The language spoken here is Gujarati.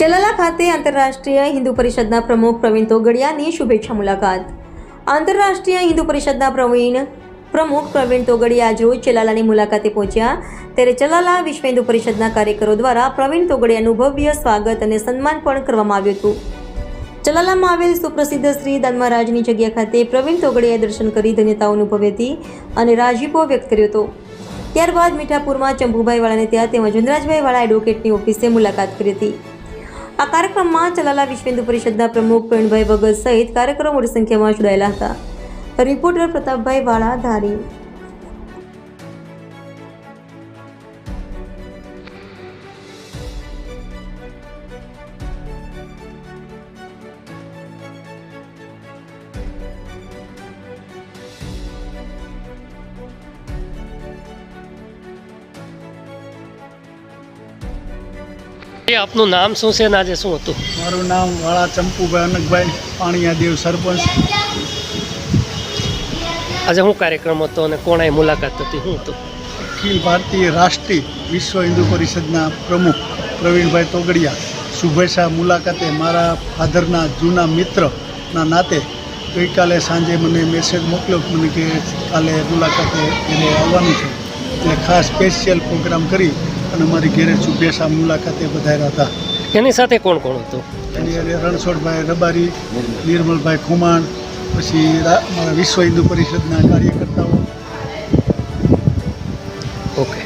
ચલાલા ખાતે આંતરરાષ્ટ્રીય હિન્દુ પરિષદના પ્રમુખ પ્રવીણ તોગડિયાની શુભેચ્છા મુલાકાત. આંતરરાષ્ટ્રીય હિન્દુ પરિષદના પ્રવીણ પ્રમુખ પ્રવીણ તોગડિયા આજરોજ ચલાલાની મુલાકાતે પહોંચ્યા. ત્યારે ચલાલા વિશ્વ હિન્દુ પરિષદના કાર્યકરો દ્વારા પ્રવીણ તોગડિયાનું ભવ્ય સ્વાગત અને સન્માન પણ કરવામાં આવ્યું હતું. ચલાલામાં આવેલ સુપ્રસિદ્ધ શ્રી દાનમારાજની જગ્યા ખાતે પ્રવીણ તોગડિયાએ દર્શન કરી ધન્યતાઓ અનુભવી હતી અને રાજીપો વ્યક્ત કર્યો હતો. ત્યારબાદ મીઠાપુરમાં ચંપુભાઈ વાળાને ત્યાં તેમજ જુનરાજભાઈ વાળા એડવોકેટની ઓફિસે મુલાકાત કરી હતી. આ કાર્યક્રમમાં ચલાલા વિશ્વ હિન્દુ પરિષદના પ્રમુખ પ્રવીણભાઈ ભગત સહિત કાર્યકરો મોટી સંખ્યામાં જોડાયેલા હતા. રિપોર્ટર પ્રતાપભાઈ વાળા ધારી એ આપનું નામ શું છે ને આજે શું હતું? મારું નામ વાળા ચંપુભાઈ અનકભાઈ પાણીયા દેવ સરપંચ. આજે શું કાર્યક્રમ હતો અને કોણાએ મુલાકાત હતી? શું હતું? અખિલ ભારતીય રાષ્ટ્રીય વિશ્વ હિન્દુ પરિષદના પ્રમુખ પ્રવીણભાઈ તોગડિયા. શુભેચ્છા મુલાકાતે મારા ફાધરના જૂના મિત્રના નાતે ગઈકાલે સાંજે મને મેસેજ મોકલ્યો મને કે કાલે મુલાકાતે એને આવવાનું છે. એટલે ખાસ સ્પેશિયલ પ્રોગ્રામ કરી અને મારી ઘેરે શુભેચ્છા મુલાકાતે વધાર્યા હતા એની સાથે કોણ કોણ હતું? એની હારે રણછોડભાઈ રબારી નિર્મલભાઈ ખુમાણ પછી વિશ્વ હિન્દુ પરિષદના કાર્યકર્તાઓ. ઓકે.